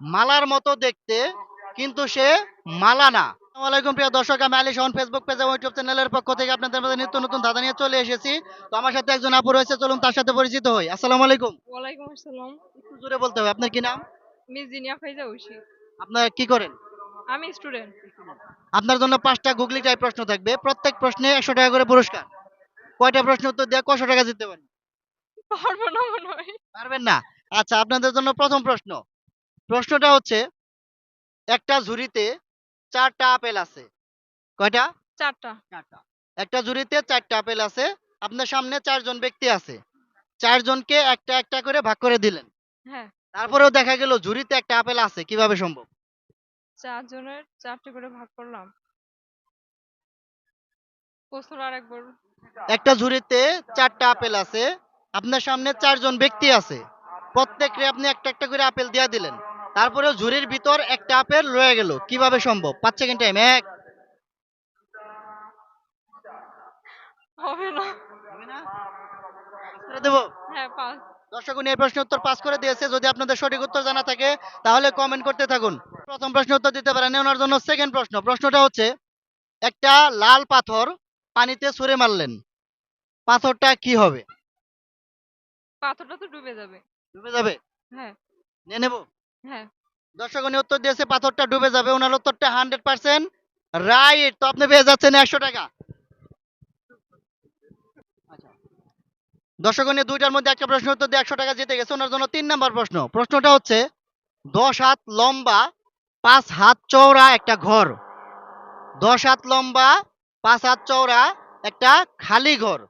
মালার মতো দেখতে কিন্তু সে মালা না। আসসালামু প্রিয় দর্শক আমি আলী শাহন ফেসবুক পেজ এবং ইউটিউব চ্যানেলের পক্ষ থেকে আপনাদের মধ্যে নিত্য নতুন ধাঁধা নিয়ে চলে এসেছি। তো আমার সাথে একজন আপু রয়েছে চলুন তার সাথে পরিচিত হই। আসসালামু আলাইকুম। ওয়ালাইকুম আসসালাম। একটু জোরে বলতে হবে আপনার কি নাম? মিস জিনিয়া ফাইজা ঐশী আপনার কি করেন? আমি স্টুডেন্ট আপনার জন্য পাঁচটা গুগলি টাইপ প্রশ্ন থাকবে। প্রত্যেক প্রশ্নে একশো টাকা করে পুরস্কার। কয়টা প্রশ্ন উত্তর দিয়ে? কশো টাকা জিততে পারেন? পারব না মনে হয়। পারবেন না? আচ্ছা আপনাদের জন্য প্রথম প্রশ্ন। প্রশ্নটা হচ্ছে একটা ঝুড়িতে চারটা আপেল আছে। কয়টা? চারটা। চারটা। একটা ঝুড়িতে চারটা আপেল আছে আপনার সামনে চারজন ব্যক্তি আছে। চারজনকে একটা একটা করে ভাগ করে দিলেন। হ্যাঁ। তারপরেও দেখা গেল ঝুড়িতে একটা আপেল আছে কীভাবে সম্ভব? চারজনের চারটে করে ভাগ করলাম। প্রশ্ন একটা ঝুড়িতে চারটা আপেল আছে আপনার সামনে চারজন ব্যক্তি আছে। প্রত্যেককে আপনি একটা একটা করে আপেল দিয়ে দিলেন। তারপরেও ঝুড়ির ভিতর একটা আপেল রয়ে গেল। কীভাবে সম্ভব? পাঁচ সেকেন্ড টাইম এক। হবে না। করে দেবো। হ্যাঁ পাঁচ। দর্শক উনি এই প্রশ্নের উত্তর পাস করে দিয়েছে। যদি আপনাদের সঠিক উত্তর জানা থাকে তাহলে কমেন্ট করতে থাকুন। প্রথম প্রশ্ন উত্তর দিতে পারেন ওনার জন্য সেকেন্ড প্রশ্ন। প্রশ্নটা হচ্ছে একটা লাল পাথর পানিতে ছুঁড়ে মারলেন পাথরটা কি হবে? পাথরটা তো ডুবে যাবে। ডুবে যাবে? হ্যাঁ। নিয়ে নেব? হ্যাঁ। দর্শক উনি উত্তর দিয়েছে পাথরটা ডুবে যাবে। ওনার উত্তরটা হান্ড্রেড পার্সেন্ট রাইট। তো আপনি পেয়ে যাচ্ছেন একশো টাকা। আচ্ছা। দর্শক উনি দুইটার মধ্যে একটা প্রশ্ন উত্তর দিয়ে একশো টাকা জিতে গেছে। ওনার জন্য তিন নাম্বার প্রশ্ন। প্রশ্নটা হচ্ছে দশ হাত লম্বা পাঁচ হাত চওড়া একটা ঘর। দশ হাত লম্বা পাঁচ হাত চওড়া একটা খালি ঘর।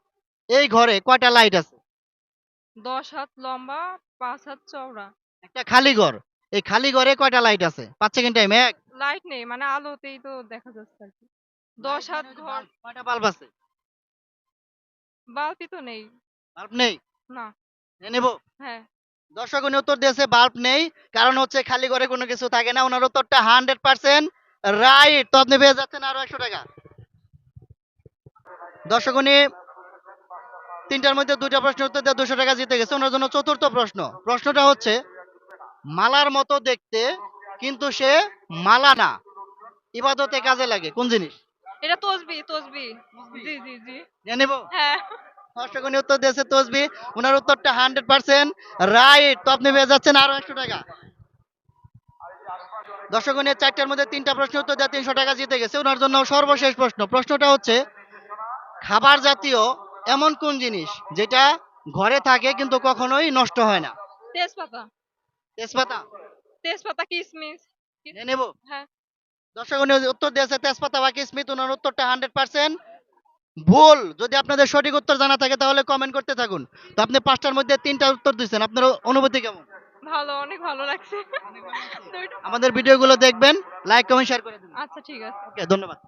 এই ঘরে কয়টা লাইট আছে? দশ হাত লম্বা পাঁচ হাত চওড়া। একটা খালি ঘর। এই খালি ঘরে কয়টা লাইট আছে? পাঁচ সেকেন্ড টাইম এক? লাইট নেই মানে আলোতেই তো দেখা যাচ্ছে আর কি। দশ হাত ঘর। কয়টা বাল্ব আছে? বালতি তো নেই। বাল্ব নেই? না। নেব। হ্যাঁ। দর্শক উনি উত্তর দিয়েছে বাল্ব নেই কারণ হচ্ছে খালি ঘরে কোনো কিছু থাকে না। ওনার উত্তরটা হান্ড্রেড পার্সেন্ট রাইট তো আপনি পেয়ে যাচ্ছেন আরও একশো টাকা। দর্শক উনি তিনটার মধ্যে দুইটা প্রশ্ন উত্তর দিয়ে দুশো টাকা জিতে গেছে। ওনার জন্য চতুর্থ প্রশ্ন। প্রশ্নটা হচ্ছে মালার মতো দেখতে কিন্তু সে মালা না। ইবাদতে কাজে লাগে। কোন জিনিস? এটা তসবি তসবি। জি জি জি। নিয়ে নেব? হ্যাঁ। উনি উত্তর দিয়েছে তসবি। ওনার উত্তরটা হান্ড্রেড পার্সেন্ট রাইট তো আপনি পেয়ে যাচ্ছেন আরও একশো টাকা। দর্শক উনি চারটার মধ্যে তিনটা প্রশ্ন উত্তর দিয়ে তিনশো টাকা জিতে গেছে। ওনার জন্য সর্বশেষ প্রশ্ন। প্রশ্নটা হচ্ছে খাবার জাতীয় এমন কোন জিনিস যেটা ঘরে থাকে কিন্তু কখনোই নষ্ট হয় না? তেজপাতা। তেজপাতা? তেজপাতা নিয়ে নেব? হ্যাঁ। দর্শক উনি উত্তর দিয়েছে তেজপাতা বা ওনার উত্তরটা হান্ড্রেড পার্সেন্ট ভুল। যদি আপনাদের সঠিক উত্তর জানা থাকে তাহলে কমেন্ট করতে থাকুন। তো আপনি পাঁচটার মধ্যে তিনটা উত্তর দিচ্ছেন আপনার অনুভূতি কেমন? ভালো অনেক ভালো লাগছে। আমাদের ভিডিওগুলো দেখবেন লাইক কমেন্ট শেয়ার করে দিন আচ্ছা ঠিক আছে। ওকে ধন্যবাদ।